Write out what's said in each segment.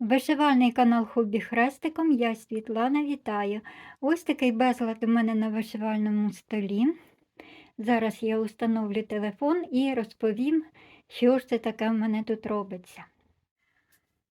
Вишивальний канал Хобі Хрестиком, я Світлана вітаю. Ось такий безлад у мене на вишивальному столі. Зараз я установлю телефон і розповім, що ж це таке в мене тут робиться.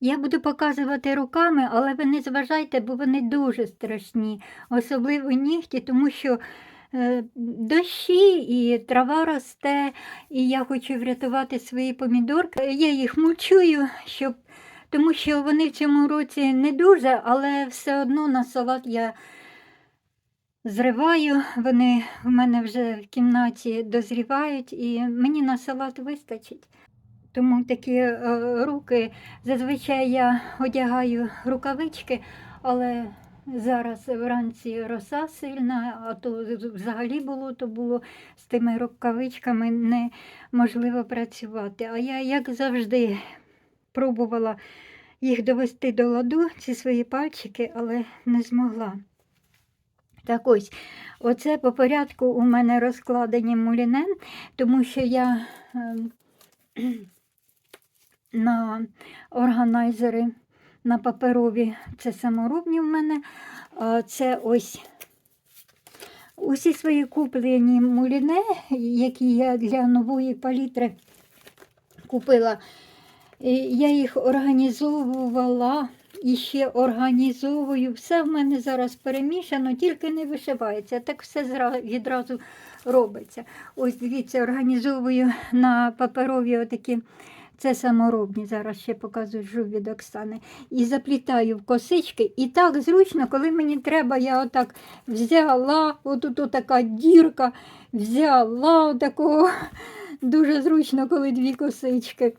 Я буду показувати руками, але ви не зважайте, бо вони дуже страшні, особливо нігті, тому що е, дощі і трава росте, і я хочу врятувати свої помідорки. Я їх мульчую, щоб тому що вони в цьому році не дуже, але все одно на салат я зриваю. Вони в мене вже в кімнаті дозрівають, і мені на салат вистачить. Тому такі е, руки зазвичай я одягаю рукавички, але зараз вранці роса сильна, а то взагалі було, то було з тими рукавичками неможливо працювати. А я, як завжди, пробувала їх довести до ладу, ці свої пальчики, але не змогла. Так ось, оце по порядку у мене розкладені мулінен, тому що я ем, на органайзери на паперові, це саморобні в мене, це ось усі свої куплені муліне, які я для нової палітри купила. Я їх організовувала і ще організовую. Все в мене зараз перемішано, тільки не вишивається. Так все відразу робиться. Ось дивіться, організовую на паперові отакі. Це саморобні, зараз ще показую жув від Оксани. І заплітаю в косички. І так зручно, коли мені треба, я отак взяла, отут така дірка, взяла отакого. Дуже зручно, коли дві косички.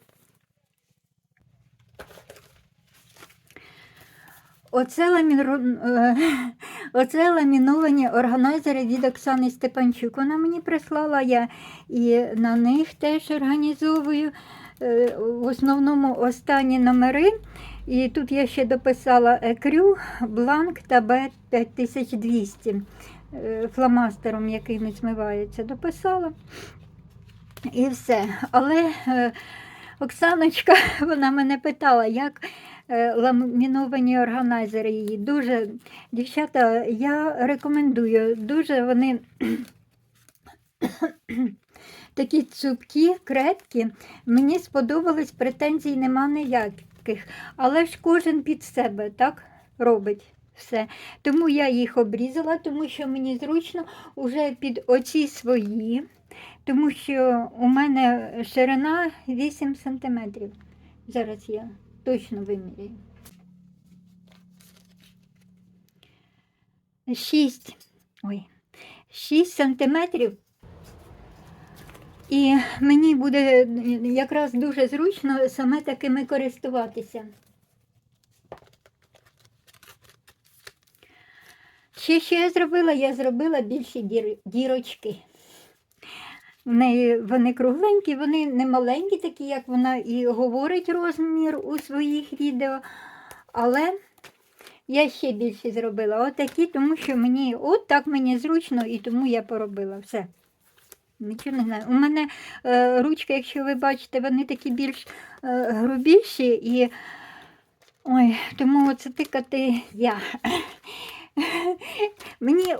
Оце, ламіро- е, Оце ламіновані органайзери від Оксани Степанчук. Вона мені прислала я і на них теж організовую. е, В основному останні номери. І тут я ще дописала екрю, бланк та Б5200 е, фломастером, не змивається. Дописала і все. Але Оксаночка вона мене питала, як ламіновані органайзери її. Дуже, дівчата, я рекомендую. Дуже вони такі цупкі, крепкі. Мені сподобались, претензій нема ніяких. Але ж кожен під себе так робить. Все. Тому я їх обрізала, тому що мені зручно уже під оці свої, тому що у мене ширина 8 см. Зараз я точно виміряю. 6. Ой. 6 сантиметрів. І мені буде якраз дуже зручно саме такими користуватися. Ще що я зробила? Я зробила більші дірочки. В неї вони кругленькі, вони не маленькі, такі, як вона і говорить розмір у своїх відео. Але я ще більше зробила отакі, тому що мені от так мені зручно і тому я поробила все. Нічого не знаю. У мене е, ручки, якщо ви бачите, вони такі більш е, грубіші і ой, тому оце тикати я. Мені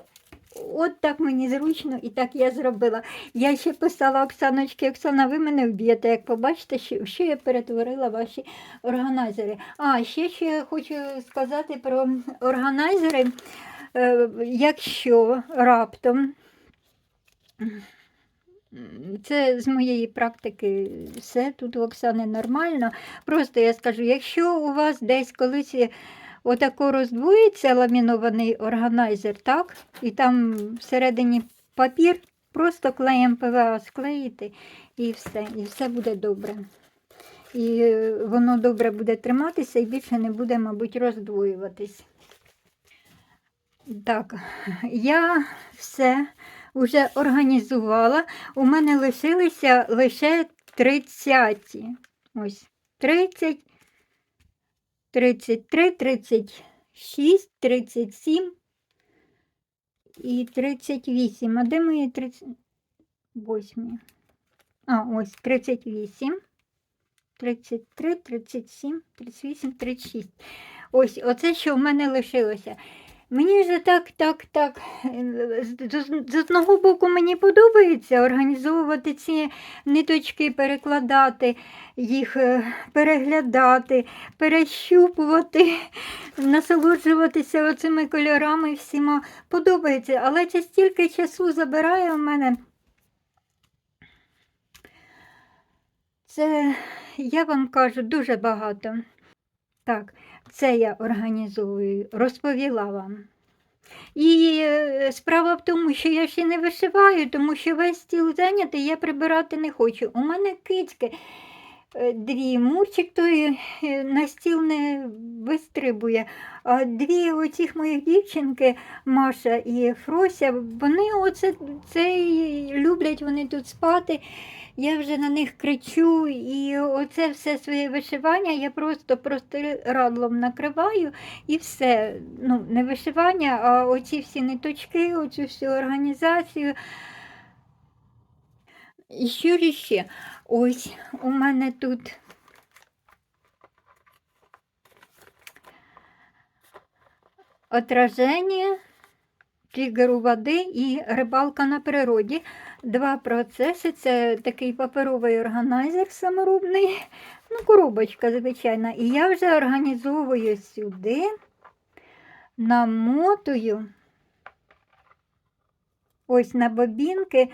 от так мені зручно і так я зробила. Я ще писала Оксаночки, Оксана, ви мене вб'єте, як побачите, що, я перетворила ваші органайзери. А, ще ще я хочу сказати про органайзери. Е, якщо раптом. Це з моєї практики все тут у Оксани нормально. Просто я скажу, якщо у вас десь колись отако роздвоїться ламінований органайзер, так, і там всередині папір, просто клеєм ПВА склеїти і все, і все буде добре. І е, воно добре буде триматися і більше не буде, мабуть, роздвоюватись. Так, я все вже організувала. У мене лишилися лише 30. Ось 30, 33, 36, 37 і 38. А де мої 38? А, ось 38. 33, 37, 38, 36. Ось, оце, що в мене лишилося. Мені вже так, так, так. З, одного боку мені подобається організовувати ці ниточки, перекладати їх, е, переглядати, перещупувати, насолоджуватися оцими кольорами всіма. Подобається, але це стільки часу забирає в мене. Це, я вам кажу, дуже багато. Так, це я організовую, розповіла вам. І е, справа в тому, що я ще не вишиваю, тому що весь стіл зайнятий, я прибирати не хочу. У мене кицьки дві, Мурчик той е, на стіл не вистрибує. А дві оцих моїх дівчинки, Маша і Фрося, вони оце це люблять вони тут спати. Я вже на них кричу, і оце все своє вишивання я просто простирадлом накриваю і все. Ну, не вишивання, а оці всі ниточки, оцю всю організацію. І що ще? Ось у мене тут. Отраження тригеру води і рибалка на природі. Два процеси. Це такий паперовий органайзер саморобний, ну, коробочка, звичайна. І я вже організовую сюди, намотую ось на бобінки.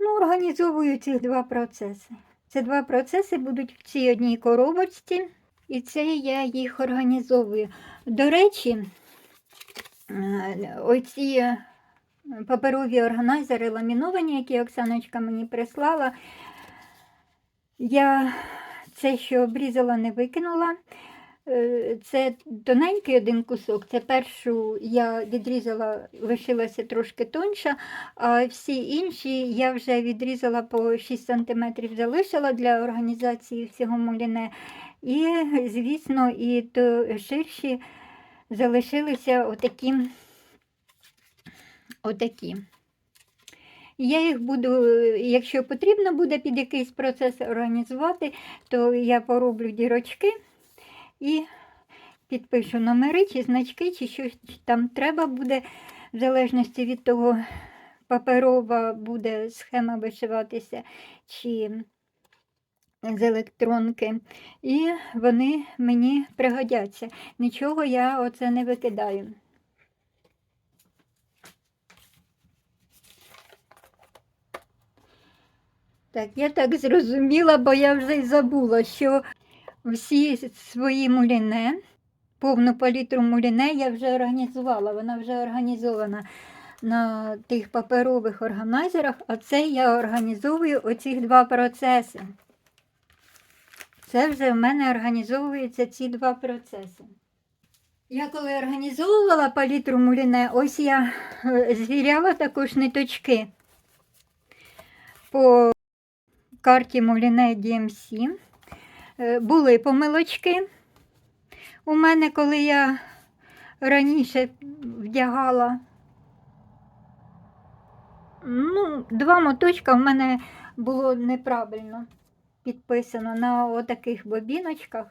Ну, організовую ці два процеси. Ці два процеси будуть в цій одній коробочці, і це я їх організовую. До речі, е, оці е, паперові органайзери ламіновані, які Оксаночка мені прислала, я це, що обрізала, не викинула. Е, Це тоненький один кусок. Це першу я відрізала, лишилася трошки тонша, а всі інші я вже відрізала по 6 см, залишила для організації всього муліне. І, звісно, і то ширші залишилися отакі. отакі. Я їх буду, якщо потрібно буде під якийсь процес організувати, то я пороблю дірочки і підпишу номери чи значки, чи щось там треба буде, в залежності від того, паперова буде схема вишиватися, чи з електронки. І вони мені пригодяться. Нічого я оце не викидаю. Так, я так зрозуміла, бо я вже й забула, що всі свої муліне, повну палітру муліне я вже організувала. Вона вже організована на тих паперових органайзерах, а це я організовую оці два процеси. Це вже в мене організовуються ці два процеси. Я коли організовувала палітру муліне, ось я е, звіряла також ниточки по карті Муліне DMC. Е, Були помилочки. У мене, коли я раніше вдягала, ну, два моточка в мене було неправильно підписано на отаких бобіночках.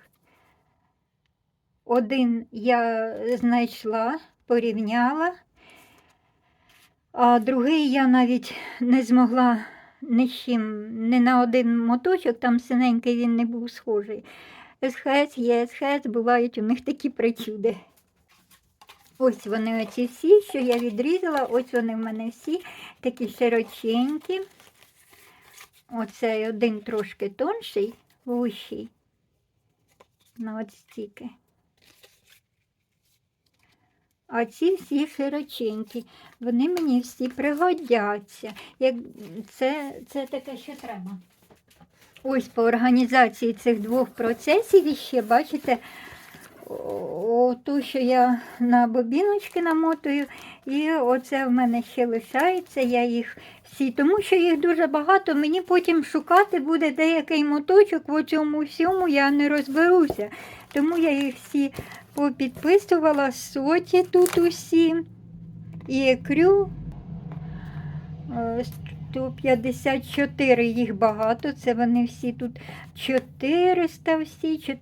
Один я знайшла, порівняла, а другий я навіть не змогла з чим, ні на один моточок, там синенький він не був схожий. СХС є СХС, бувають у них такі причуди. Ось вони оці всі, що я відрізала, ось вони в мене всі такі широченькі. Оцей один трошки тонший, вущий. На от стільки. А ці всі широченькі, вони мені всі пригодяться. Як це, це таке, що треба. Ось по організації цих двох процесів іще, бачите, о- ту, що я на бобіночки намотую, і оце в мене ще лишається. Я їх всі, тому що їх дуже багато, мені потім шукати буде деякий моточок, в цьому всьому я не розберуся. Тому я їх всі попідписувала, соті тут усі, і крю. Е, 154 їх багато. Це вони всі тут 400 всі.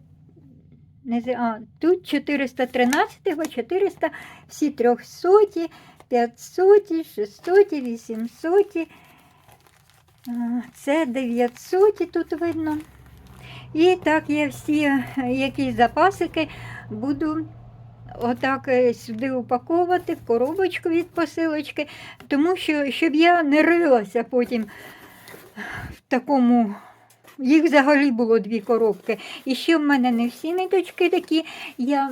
А, тут 413, а 400, всі 300, 500, 600, 800. Це 900 тут видно. І так я всі е, якісь запасики буду отак е, сюди упаковувати в коробочку від посилочки, тому що щоб я не рилася потім в такому. Їх взагалі було дві коробки. І ще в мене не всі ниточки такі. Я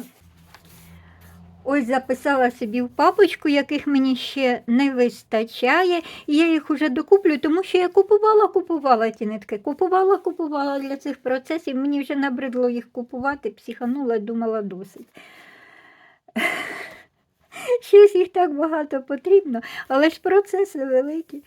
ось записала собі в папочку, яких мені ще не вистачає. І я їх уже докуплю, тому що я купувала, купувала ті нитки. Купувала, купувала для цих процесів. Мені вже набридло їх купувати, психанула, думала досить. Щось їх так багато потрібно, але ж процеси великі.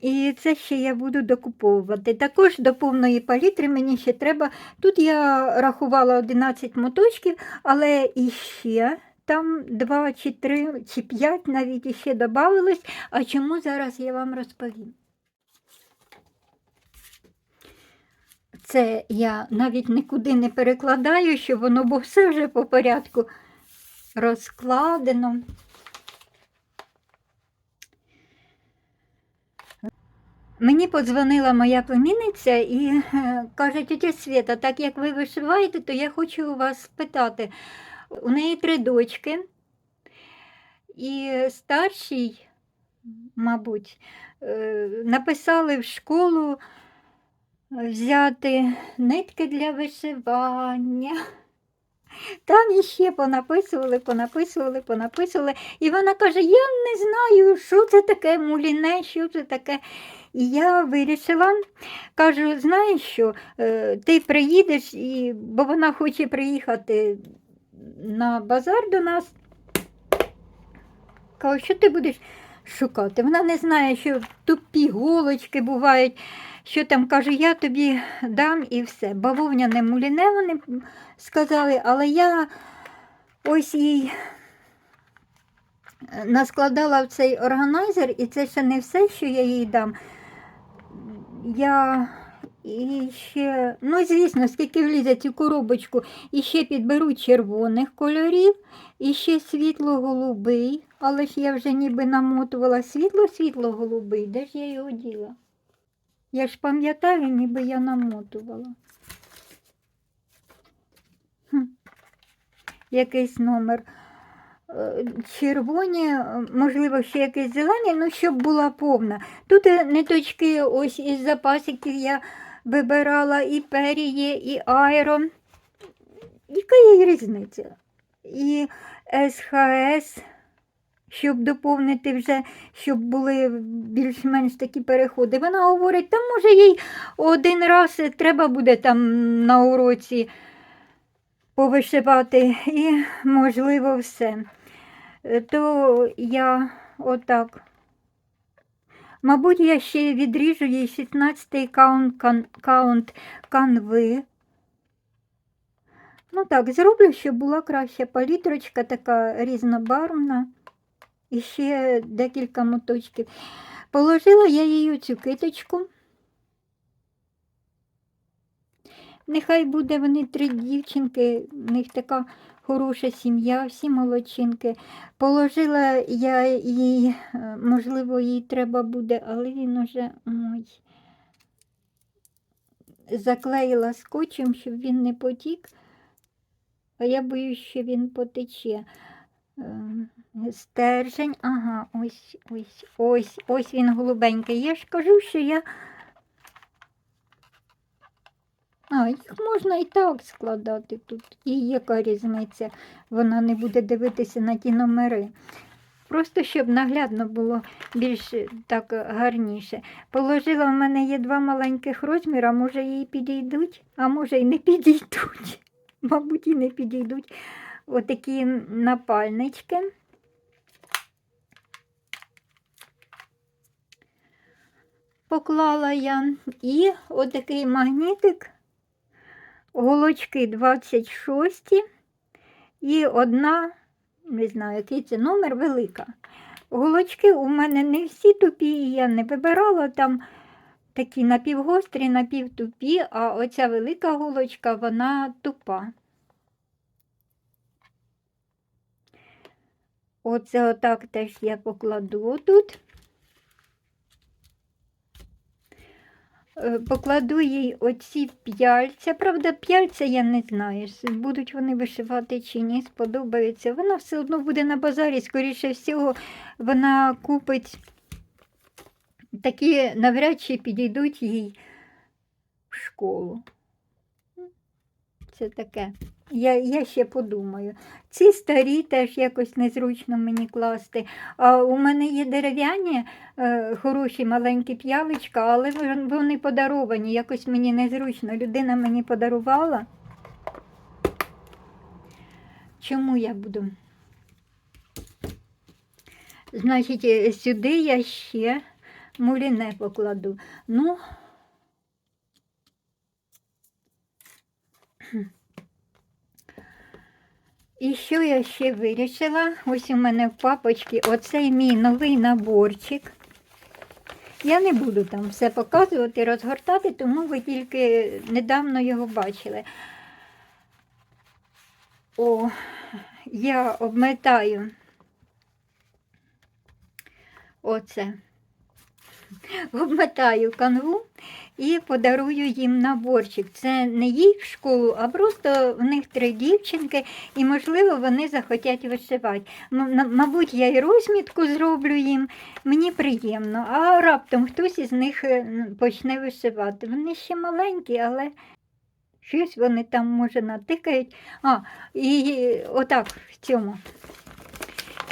І це ще я буду докуповувати. Також до повної палітри мені ще треба. Тут я рахувала 11 моточків, але іще там 2 чи 3 чи 5 навіть іще додавалось. А чому зараз я вам розповім? Це я навіть нікуди не перекладаю, що воно, бо все вже по порядку розкладено. Мені подзвонила моя племінниця і е, каже, тетя Свята, так як ви вишиваєте, то я хочу у вас спитати. У неї три дочки, і старшій, мабуть, е, написали в школу взяти нитки для вишивання. Там іще понаписували, понаписували, понаписували. І вона каже: Я не знаю, що це таке муліне, що це таке. І я вирішила, кажу, знаєш що, е, ти приїдеш, і... бо вона хоче приїхати на базар до нас. Кажу, що ти будеш шукати? Вона не знає, що тупі голочки бувають, що там кажу, я тобі дам і все. Бавовняне муліне вони сказали, але я ось їй е, наскладала в цей органайзер, і це ще не все, що я їй дам. Я ще, ну, звісно, скільки влізе цю коробочку, і ще підберу червоних кольорів, і ще світло-голубий, але ж я вже ніби намотувала світло-світло-голубий. Де ж я його діла? Я ж пам'ятаю, ніби я намотувала. Якийсь номер. Е, Червоні, е, можливо, ще якісь зелені, ну, щоб була повна. Тут е, ниточки ось із запасиків я вибирала і пері є, і айро. Яка є різниця? І СХС, щоб доповнити вже, щоб були більш-менш такі переходи. Вона говорить, там може їй один раз треба буде там на уроці повишивати і, можливо, все. То я отак. Мабуть, я ще відріжу їй 16-й каунт, каунт канви. Ну так, зроблю, щоб була краща палітрочка, така різнобарвна. І ще декілька моточків. Положила я їй цю киточку. Нехай буде вони три дівчинки, в них така хороша сім'я, всі молодчинки. Положила я їй, е, можливо, їй треба буде, але він уже ой, заклеїла скотчем, щоб він не потік, а я боюсь, що він потече. Е, Стержень, ага, ось, ось, ось, ось він голубенький. Я ж кажу, що я. А, їх можна і так складати тут. І яка різниця? Вона не буде дивитися на ті номери. Просто щоб наглядно було більш е, так гарніше. Положила, в мене є два маленьких розміри, може їй підійдуть, а може і не підійдуть. Мабуть, і не підійдуть отакі напальнички. Поклала я і отакий магнітик голочки 26 і одна, не знаю, який це номер велика. Голочки у мене не всі тупі, і я не вибирала там такі напівгострі, напівтупі, а оця велика голочка, вона тупа. Оце отак теж я покладу тут. Покладу їй оці п'яльця. Правда, п'яльця я не знаю, будуть вони вишивати чи ні, сподобається. Вона все одно буде на базарі, скоріше всього, вона купить такі навряд чи підійдуть їй в школу. Це таке. Я, я ще подумаю. Ці старі теж якось незручно мені класти. А у мене є дерев'яні е, хороші маленькі п'яличка, але вони подаровані. Якось мені незручно. Людина мені подарувала. Чому я буду? Значить, е, сюди я ще муліне покладу. Ну, І що я ще вирішила? Ось у мене в папочці оцей мій новий наборчик. Я не буду там все показувати, розгортати, тому ви тільки недавно його бачили. О, я обметаю оце. Обметаю канву і подарую їм наборчик. Це не їй школу, а просто в них три дівчинки, і, можливо, вони захотять вишивати. На- Мабуть, я і розмітку зроблю їм, мені приємно, а раптом хтось із них е, почне вишивати. Вони ще маленькі, але щось вони там, може, натикають. А, і отак в цьому.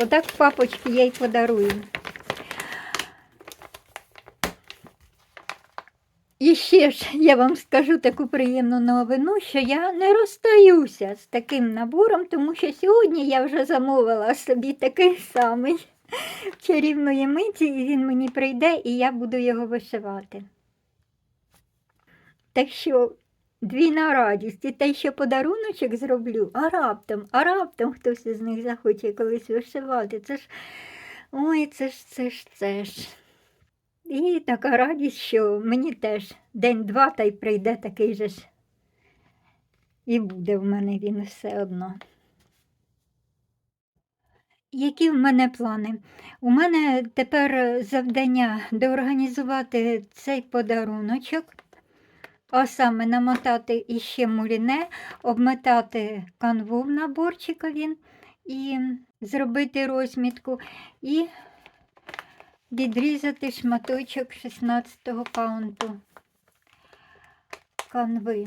Отак в папочці я й подарую. І ще ж я вам скажу таку приємну новину, що я не розстаюся з таким набором, тому що сьогодні я вже замовила собі такий самий чарівної миті, і він мені прийде, і я буду його вишивати. Так що двійна радість і те, що подаруночок зроблю, а раптом, а раптом хтось із них захоче колись вишивати. Це ж ой, це ж, це ж, це ж. І така радість, що мені теж день-два та й прийде такий же ж. І буде в мене він все одно. Які в мене плани? У мене тепер завдання доорганізувати цей подаруночок, а саме намотати іще муліне, обмотати канву в наборчикові і зробити розмітку. І відрізати шматочок 16-го каунту канви.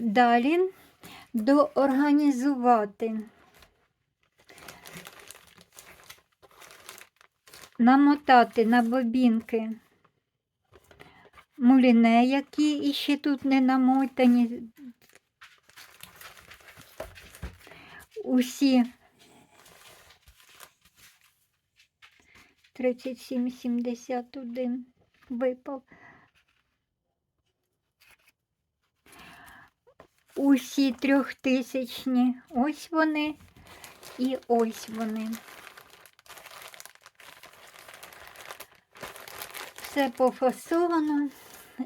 Далі доорганізувати, намотати на бобінки муліне, які іще тут не намотані. Усі 37,71 випав. Усі трьохтисячні. Ось вони і ось вони. Все пофасовано.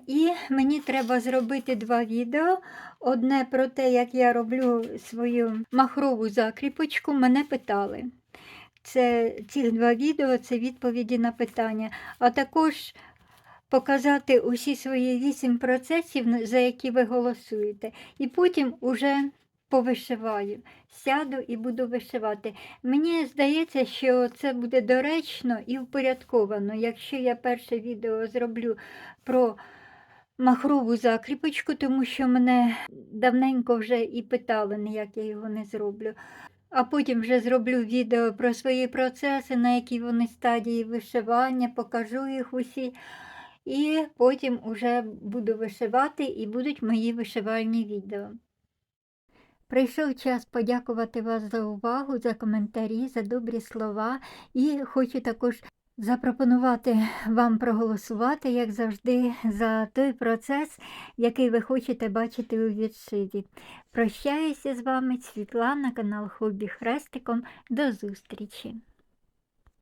І мені треба зробити два відео. Одне про те, як я роблю свою махрову закріпочку, мене питали. Це ці два відео це відповіді на питання, а також показати усі свої вісім процесів, за які ви голосуєте. І потім уже повишиваю. Сяду і буду вишивати. Мені здається, що це буде доречно і впорядковано. Якщо я перше відео зроблю про махрову закріпочку, тому що мене давненько вже і питали, ніяк я його не зроблю. А потім вже зроблю відео про свої процеси, на якій вони стадії вишивання, покажу їх усі. І потім уже буду вишивати і будуть мої вишивальні відео. Прийшов час подякувати вас за увагу, за коментарі, за добрі слова. І хочу також запропонувати вам проголосувати, як завжди, за той процес, який ви хочете бачити у відшиді. Прощаюся з вами, Світлана, канал Хобі Хрестиком. До зустрічі!